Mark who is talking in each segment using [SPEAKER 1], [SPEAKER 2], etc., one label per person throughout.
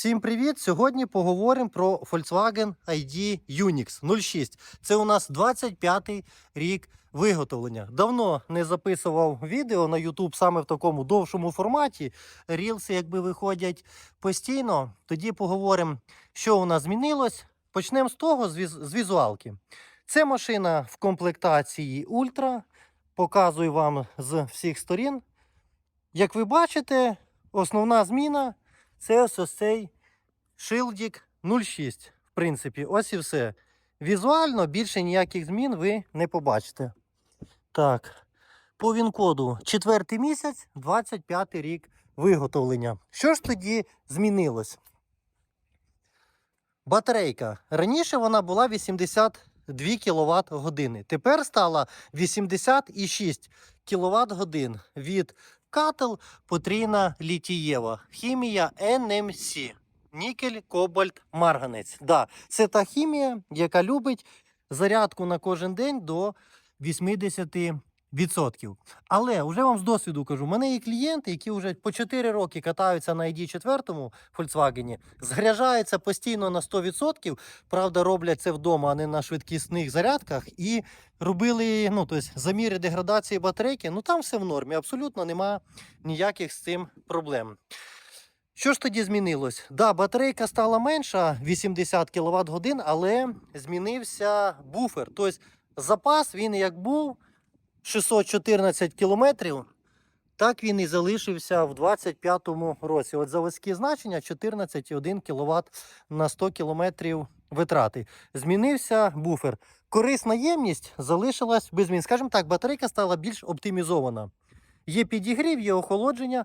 [SPEAKER 1] Всім привіт! Сьогодні поговоримо про Volkswagen ID Unix 06. Це у нас 25-й рік виготовлення. Давно не записував відео на YouTube саме в такому довшому форматі. Рілси якби виходять постійно. Тоді поговоримо, що у нас змінилось. Почнемо з того, з, віз- з візуалки. Це машина в комплектації Ультра. Показую вам з всіх сторін. Як ви бачите, основна зміна це ось ось цей шилдік 06. В принципі, ось і все. Візуально більше ніяких змін ви не побачите. Так, по він-коду четвертий місяць, 25 рік виготовлення. Що ж тоді змінилось? Батарейка. Раніше вона була 82 кВт години. Тепер стала 86 кВт годин від Кател потрійна літієва. Хімія NMC. Нікель, кобальт, марганець. Да, це та хімія, яка любить зарядку на кожен день до 80%. Але вже вам з досвіду кажу, у мене є клієнти, які вже по 4 роки катаються на ID4 Volkswagen, згряжаються постійно на 100%. Правда, роблять це вдома, а не на швидкісних зарядках. І робили ну, тобто, заміри деградації батарейки. Ну там все в нормі, абсолютно нема ніяких з цим проблем. Що ж тоді змінилось? Да, батарейка стала менша 80 кВт годин, але змінився буфер. Тобто запас він як був 614 кілометрів, так він і залишився в 25-му році. От заводські значення 14,1 кВт на 100 км витрати. Змінився буфер. Корисна ємність залишилась без змін. Скажімо так, батарейка стала більш оптимізована. Є підігрів, є охолодження,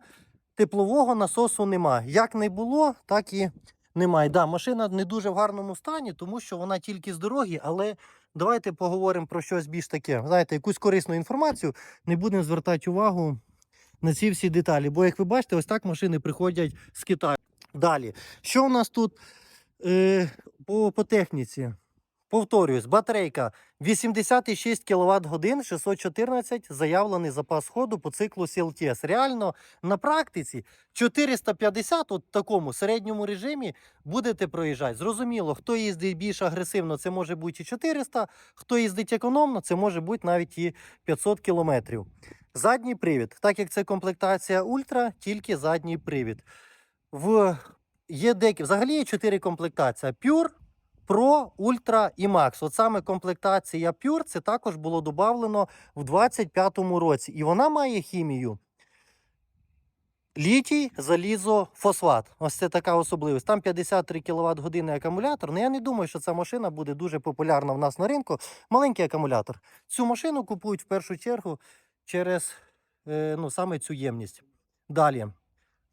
[SPEAKER 1] теплового насосу нема. Як не було, так і немає. Да, машина не дуже в гарному стані, тому що вона тільки з дороги, але давайте поговоримо про щось більш таке. Знаєте, якусь корисну інформацію, не будемо звертати увагу на ці всі деталі. Бо, як ви бачите, ось так машини приходять з Китаю. Далі, що у нас тут е, по, по техніці? Повторюсь, батарейка 86 кВт годин, 614 заявлений запас ходу по циклу CLTS. Реально на практиці 450 от в такому середньому режимі будете проїжджати. Зрозуміло, хто їздить більш агресивно, це може бути і 400, хто їздить економно, це може бути навіть і 500 кілометрів. Задній привід, так як це комплектація Ультра, тільки задній привід. В є деякі, взагалі є 4 комплектації: Pure, Pro, Ultra і Max. От саме комплектація Pure це також було додавлено в 25-му році. І вона має хімію. Літій, залізо, фосфат. Ось це така особливість. Там 53 кВт години акумулятор. Ну я не думаю, що ця машина буде дуже популярна в нас на ринку. Маленький акумулятор. Цю машину купують в першу чергу через е, ну, саме цю ємність. Далі.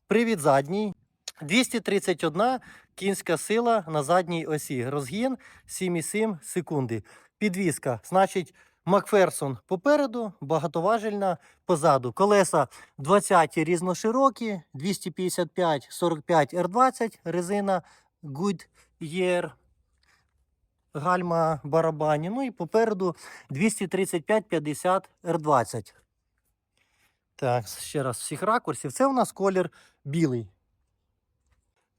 [SPEAKER 1] Привід задній. 231 кінська сила на задній осі. Розгін 7,7 секунди. Підвізка. Значить, Макферсон попереду, багатоважельна позаду. Колеса 20 різноширокі, 255 45 R20, резина Goodyear. Гальма барабані. Ну і попереду 235 50 R20. Так, ще раз всіх ракурсів. Це у нас колір білий.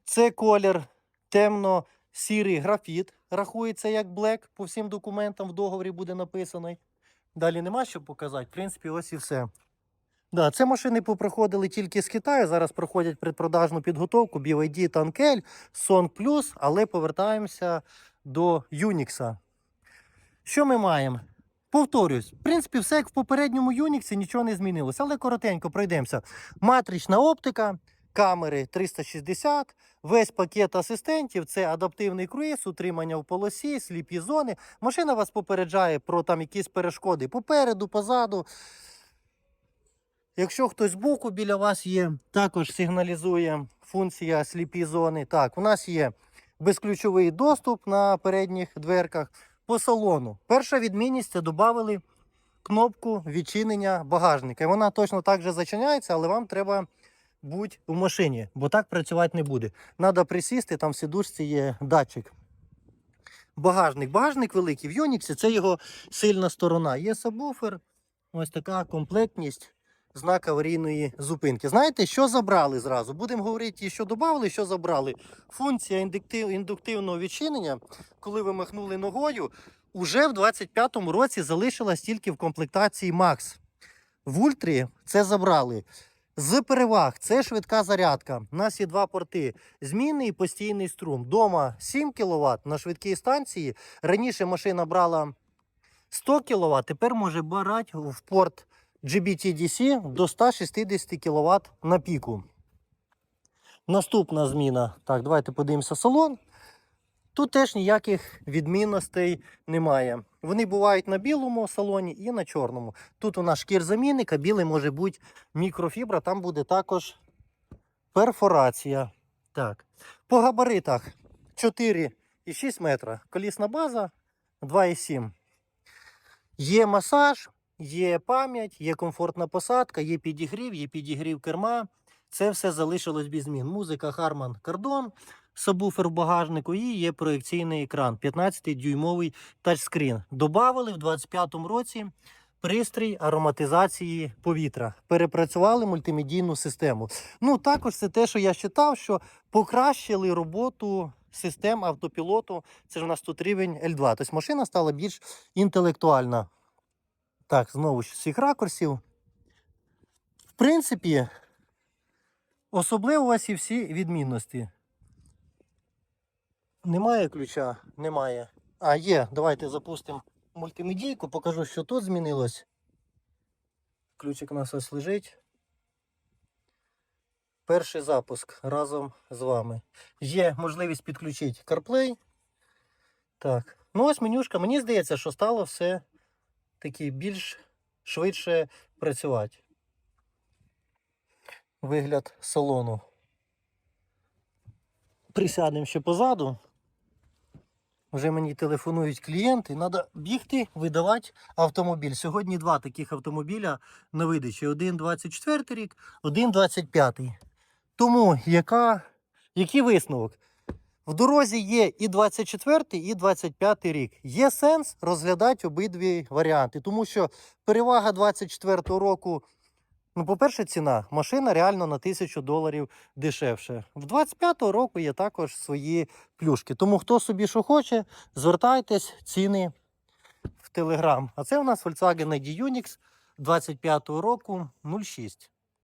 [SPEAKER 1] Це колір темно-сірий графіт. Рахується як блек. По всім документам в договорі буде написаний. Далі нема що показати. В принципі, ось і все. Да, це машини попроходили тільки з Китаю. Зараз проходять предпродажну підготовку BYD Танкель, Song Plus, але повертаємося до Unix. Що ми маємо? Повторюсь, в принципі, все як в попередньому Unix, нічого не змінилося, але коротенько пройдемося. Матрична оптика, камери 360, весь пакет асистентів, це адаптивний круїз, утримання в полосі, сліпі зони. Машина вас попереджає про там якісь перешкоди попереду, позаду. Якщо хтось збоку біля вас є, також сигналізує функція сліпі зони. Так, у нас є безключовий доступ на передніх дверках по салону. Перша відмінність це додали кнопку відчинення багажника. Вона точно так же зачиняється, але вам треба бути в машині, бо так працювати не буде. Треба присісти, там в сідушці є датчик. Багажник. Багажник великий в Юніксі це його сильна сторона. Є сабвуфер, ось така комплектність. знак аварійної зупинки. Знаєте, що забрали зразу? Будемо говорити, що додали, що забрали. Функція індуктив, індуктивного відчинення, коли ви махнули ногою, уже в 25-му році залишилась тільки в комплектації Max. В Ультрі це забрали. З переваг це швидка зарядка. У нас є два порти: змінний і постійний струм. Дома 7 кВт на швидкій станції. Раніше машина брала 100 кВт, тепер може брати в порт GBT-DC до 160 кВт на піку. Наступна зміна. Так, давайте подивимося салон. Тут теж ніяких відмінностей немає. Вони бувають на білому салоні і на чорному. Тут у нас шкірзамінник, а білий може бути мікрофібра, там буде також перфорація. Так. По габаритах 4,6 метра. Колісна база 2,7. Є масаж, є пам'ять, є комфортна посадка, є підігрів, є підігрів керма. Це все залишилось без змін. Музика Harman Kardon, сабвуфер в багажнику і є проекційний екран 15-дюймовий тачскрін. Добавили в 25-му році пристрій ароматизації повітря. Перепрацювали мультимедійну систему. Ну, також це те, що я читав, що покращили роботу систем автопілоту. Це ж у нас тут рівень L2. Тобто машина стала більш інтелектуальна. Так, знову ж з цих ракурсів. В принципі, особливості всі відмінності. Немає ключа? Немає. А, є. Давайте запустимо мультимедійку, покажу, що тут змінилось. Ключик у нас ось лежить. Перший запуск разом з вами. Є можливість підключити CarPlay. Так. Ну ось менюшка. Мені здається, що стало все таки більш швидше працювати. Вигляд салону. Присядемо ще позаду. Вже мені телефонують клієнти, треба бігти, видавати автомобіль. Сьогодні два таких автомобіля на видачі. Один 24 рік, один 25. Тому яка, який висновок? В дорозі є і 24, і 25 рік. Є сенс розглядати обидві варіанти, тому що перевага 24 року, ну, по-перше, ціна. Машина реально на 1000 доларів дешевше. В 25 року є також свої плюшки. Тому хто собі що хоче, звертайтесь, ціни в Телеграм. А це у нас Volkswagen ID Unix 25 року 06.